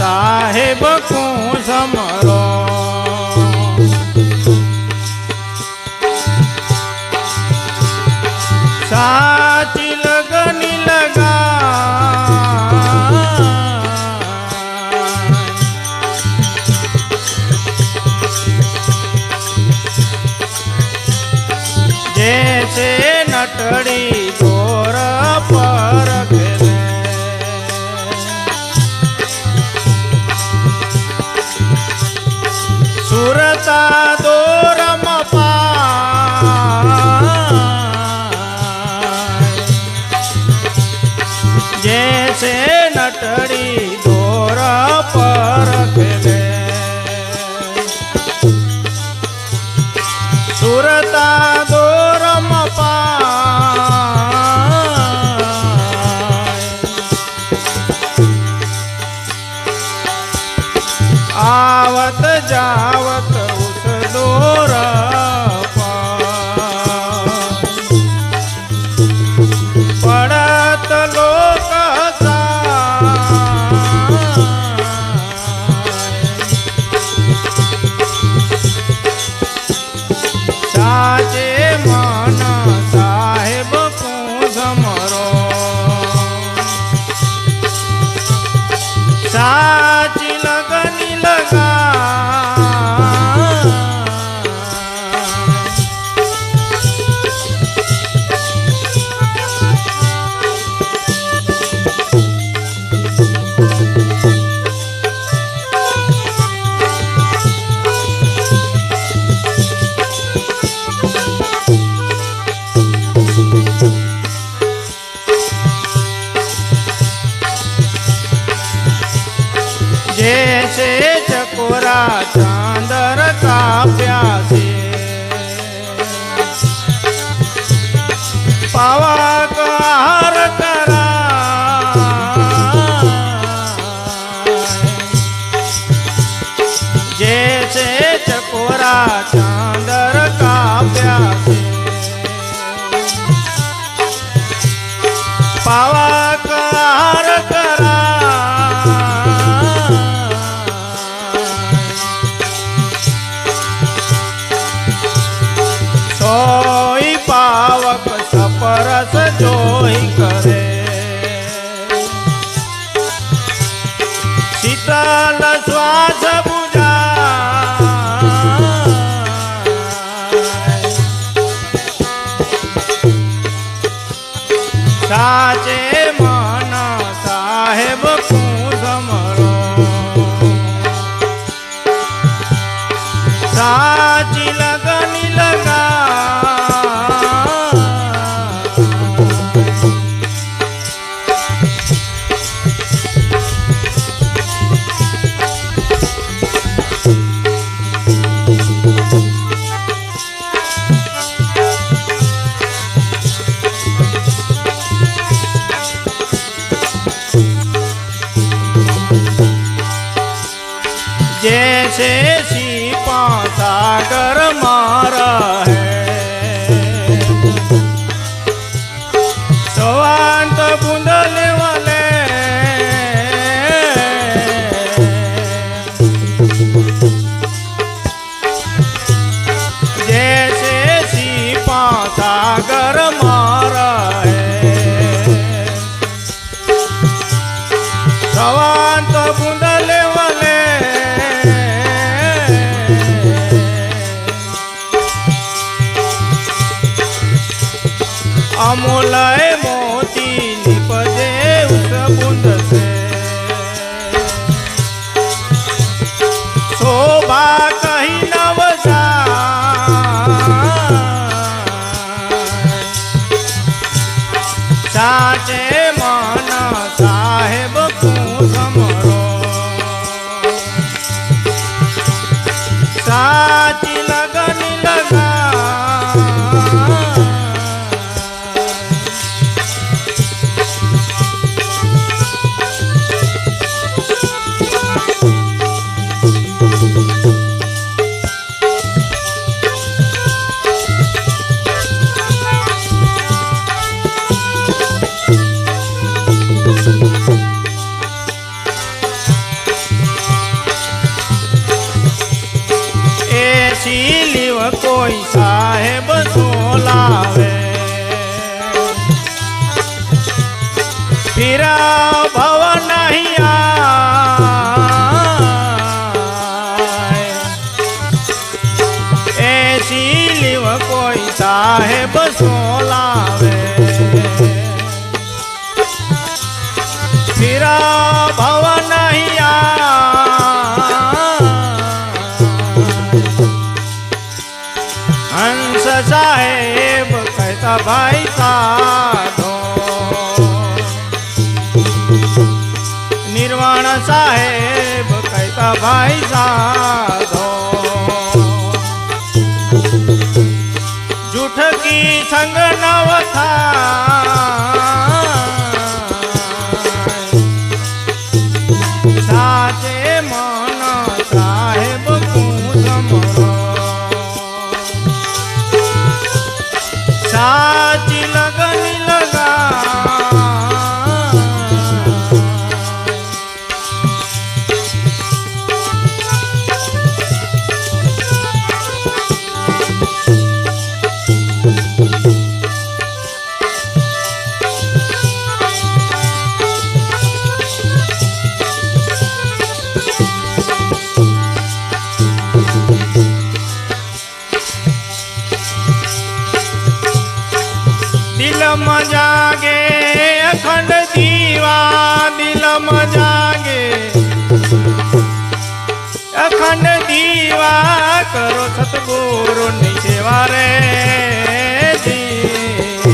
સાહેબ કું સમરો? સાચી લગની લગા જે છે નટડી દોર પર નટડી સાચી જે છે ચકોરા ચાંદર કાપ્યા છે. પાવાક હાર કરાય સોઈ પાવક સપરસ જોઈ કરે. સાચી લગની લગા जैसे सीपा સાગર મારા bonita. कोई साहेब सोला फिरा भव नहीं ऐसी लिव कोई साहेब सोला फिरा भव ભાઈ સાધો દીવા કરો સતગુરુની સેવા રે જી.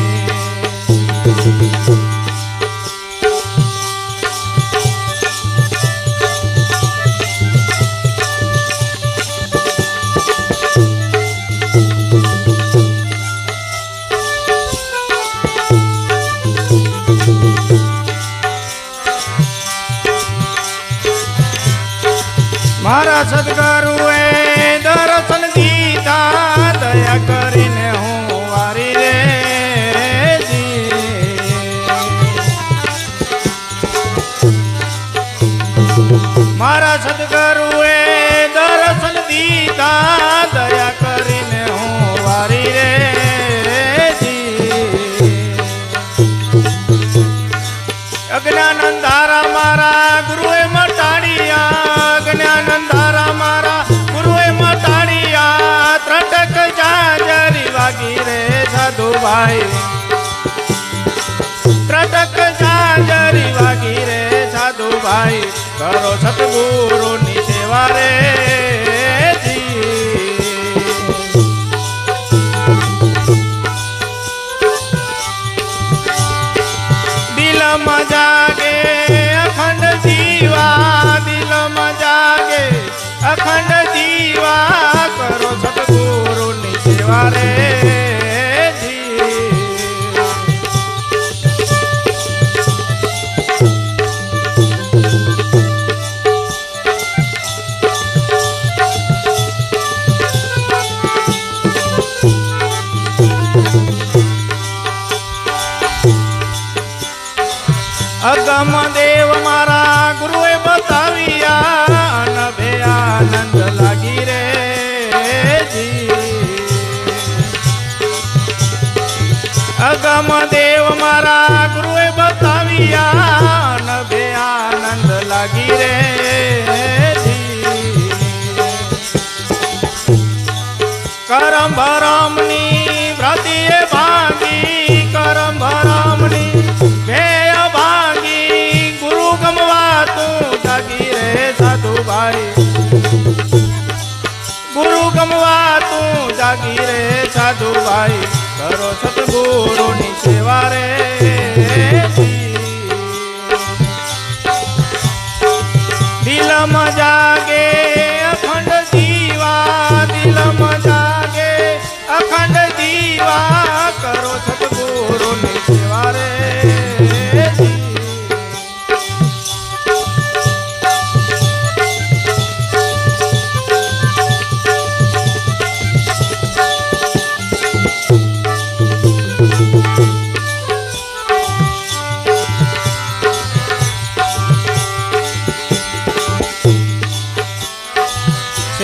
અજ્ઞાનંદ ધારા મારા ગુરુએ અજ્ઞાનંદ મારા ગુરુએ મટાડિયા, ત્રટક જાજરી વાગી રે સાધુભાઈ ત્રટક જાજરી વાગી રે સાધુભાઈ કરો સતગુરુ ની સેવા રે. અગમ દેવ મારા ગુરુએ બતાવ્યા બે આનંદ લાગી રે. કરમ ભરમની વ્રતિએ ભાગી કરમ ભરમની ભેય ભાગી, ગુરુ ગમવા તું જાગી રે સાધુભાઈ ગુરુ ગમવા તું જાગી રે સાધુભાઈ કરો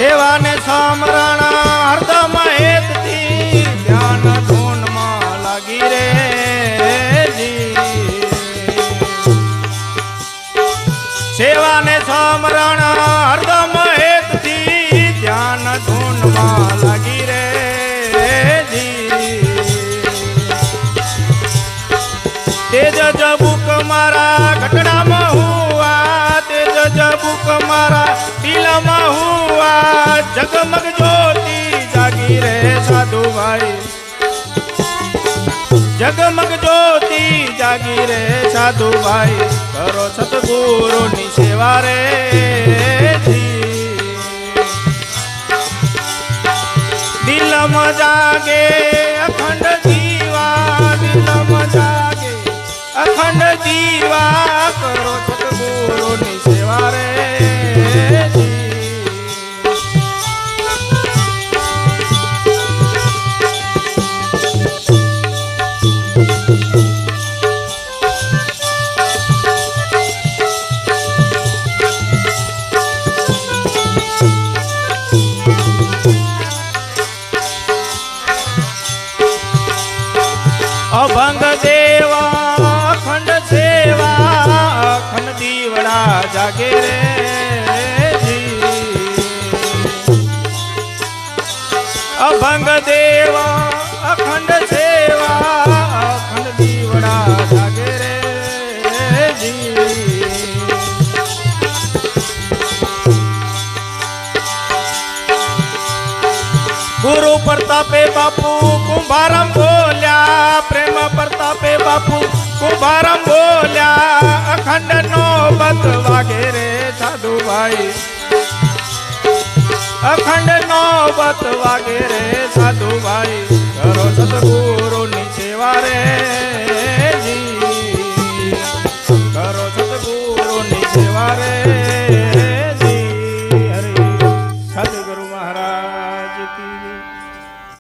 દેવાને સામરણા હરદમ ધ્યાન ધૂનમાં લાગી રે સેવાને સામરણ હરદમ હેતથી ધ્યાન ધૂનમાં લાગી રે તેજ જબુક મારા ઘટનામાં મારા પીલામાં હુવા જગમગ જ્યોતિ જાગી રે સાધુભાઈ જગમગ જ્યોતિ જાગી રે સાધુભાઈ કરો સતગુરુની સેવા રે દિલમાં જાગે, અખંડ જીવા દિલમાં જાગે, અખંડ જીવા કરો સતગુરુની સેવા રે દીવડા જાગે રે જી. અભંગ દેવા અખંડ સેવા અખંડ દીવડા જાગે રે જી. ગુરુ પ્રતાપે બાપુ કુંભારમ બોલ્યા પ્રેમ પ્રતાપે બાપુ કુંભારમ બોલ્યા અખંડ નો બત વાગે રે ભાઈ. અખંડ નો વાગે રે સાધુ ભાઈ. કરો સદગુરુ ની સેવા રે.